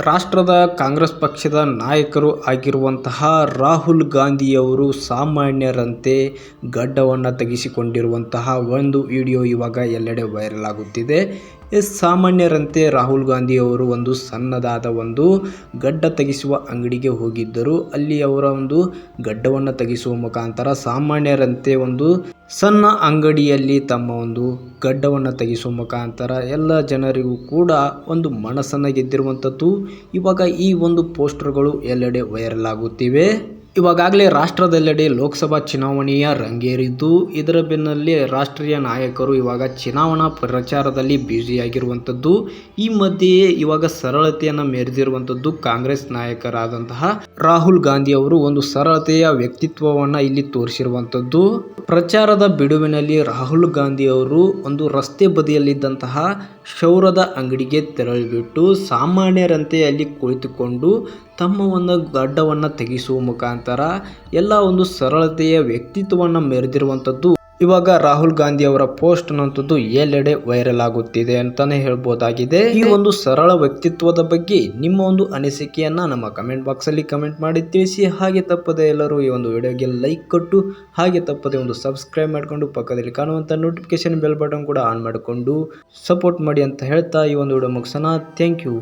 ರಾಷ್ಟ್ರದ ಕಾಂಗ್ರೆಸ್ ಪಕ್ಷದ ನಾಯಕರು ಆಗಿರುವಂತಹ ರಾಹುಲ್ ಗಾಂಧಿಯವರು ಸಾಮಾನ್ಯರಂತೆ ಗಡ್ಡವನ್ನು ತೆಗೆಸಿಕೊಂಡಿರುವಂತಹ ಒಂದು ವಿಡಿಯೋ ಇವಾಗ ಎಲ್ಲೆಡೆ ವೈರಲ್ ಆಗುತ್ತಿದೆ. ಸಾಮಾನ್ಯರಂತೆ ರಾಹುಲ್ ಗಾಂಧಿ ಅವರು ಒಂದು ಸಣ್ಣದಾದ ಒಂದು ಗಡ್ಡ ತೆಗೆಸುವ ಅಂಗಡಿಗೆ ಹೋಗಿದ್ದರು. ಅಲ್ಲಿ ಅವರ ಒಂದು ಗಡ್ಡವನ್ನು ತೆಗೆಸುವ ಮುಖಾಂತರ ಸಾಮಾನ್ಯರಂತೆ ಒಂದು ಸಣ್ಣ ಅಂಗಡಿಯಲ್ಲಿ ತಮ್ಮ ಒಂದು ಗಡ್ಡವನ್ನು ತೆಗೆಸುವ ಮುಖಾಂತರ ಎಲ್ಲ ಜನರಿಗೂ ಕೂಡ ಒಂದು ಮನಸ್ಸನ್ನು ಗೆದ್ದಿರುವಂಥದ್ದು. ಇವಾಗ ಈ ಒಂದು ಪೋಸ್ಟರ್ಗಳು ಎಲ್ಲೆಡೆ ವೈರಲ್ ಆಗುತ್ತಿವೆ. ಇವಾಗಲೇ ರಾಷ್ಟ್ರದೆಲ್ಲೆಡೆ ಲೋಕಸಭಾ ಚುನಾವಣೆಯ ರಂಗೇರಿದ್ದು, ಇದರ ಬೆನ್ನಲ್ಲೇ ರಾಷ್ಟ್ರೀಯ ನಾಯಕರು ಇವಾಗ ಚುನಾವಣಾ ಪ್ರಚಾರದಲ್ಲಿ ಬ್ಯುಸಿಯಾಗಿರುವಂಥದ್ದು. ಈ ಮಧ್ಯೆಯೇ ಇವಾಗ ಸರಳತೆಯನ್ನು ಮೆರೆದಿರುವಂಥದ್ದು ಕಾಂಗ್ರೆಸ್ ನಾಯಕರಾದಂತಹ ರಾಹುಲ್ ಗಾಂಧಿ ಅವರು ಒಂದು ಸರಳತೆಯ ವ್ಯಕ್ತಿತ್ವವನ್ನು ಇಲ್ಲಿ ತೋರಿಸಿರುವಂಥದ್ದು. ಪ್ರಚಾರದ ಬಿಡುವಿನಲ್ಲಿ ರಾಹುಲ್ ಗಾಂಧಿ ಅವರು ಒಂದು ರಸ್ತೆ ಬದಿಯಲ್ಲಿದ್ದಂತಹ ಕ್ಷೌರದ ಅಂಗಡಿಗೆ ತೆರಳಿಬಿಟ್ಟು, ಸಾಮಾನ್ಯರಂತೆ ಅಲ್ಲಿ ಕುಳಿತುಕೊಂಡು ತಮ್ಮ ಒಂದು ಗಡ್ಡವನ್ನು ತೆಗೆಸುವ ಮುಖಾಂತರ ಎಲ್ಲ ಒಂದು ಸರಳತೆಯ ವ್ಯಕ್ತಿತ್ವವನ್ನು ಮೆರೆದಿರುವಂಥದ್ದು. ಇವಾಗ ರಾಹುಲ್ ಗಾಂಧಿ ಅವರ ಪೋಸ್ಟ್ ಅನ್ನುವಂಥದ್ದು ಎಲ್ಲೆಡೆ ವೈರಲ್ ಆಗುತ್ತಿದೆ ಅಂತಾನೆ ಹೇಳ್ಬೋದಾಗಿದೆ. ಈ ಒಂದು ಸರಳ ವ್ಯಕ್ತಿತ್ವದ ಬಗ್ಗೆ ನಿಮ್ಮ ಒಂದು ಅನಿಸಿಕೆಯನ್ನ ನಮ್ಮ ಕಮೆಂಟ್ ಬಾಕ್ಸ್ ಅಲ್ಲಿ ಕಮೆಂಟ್ ಮಾಡಿ ತಿಳಿಸಿ. ಹಾಗೆ ತಪ್ಪದೆ ಎಲ್ಲರೂ ಈ ಒಂದು ವಿಡಿಯೋಗೆ ಲೈಕ್ ಕೊಟ್ಟು, ಹಾಗೆ ತಪ್ಪದೆ ಒಂದು ಸಬ್ಸ್ಕ್ರೈಬ್ ಮಾಡಿಕೊಂಡು ಪಕ್ಕದಲ್ಲಿ ಕಾಣುವಂಥ ನೋಟಿಫಿಕೇಶನ್ ಬೆಲ್ ಬಟನ್ ಕೂಡ ಆನ್ ಮಾಡಿಕೊಂಡು ಸಪೋರ್ಟ್ ಮಾಡಿ ಅಂತ ಹೇಳ್ತಾ ಈ ಒಂದು ವಿಡಿಯೋ ಮುಗಿಸೋಣ. Thank you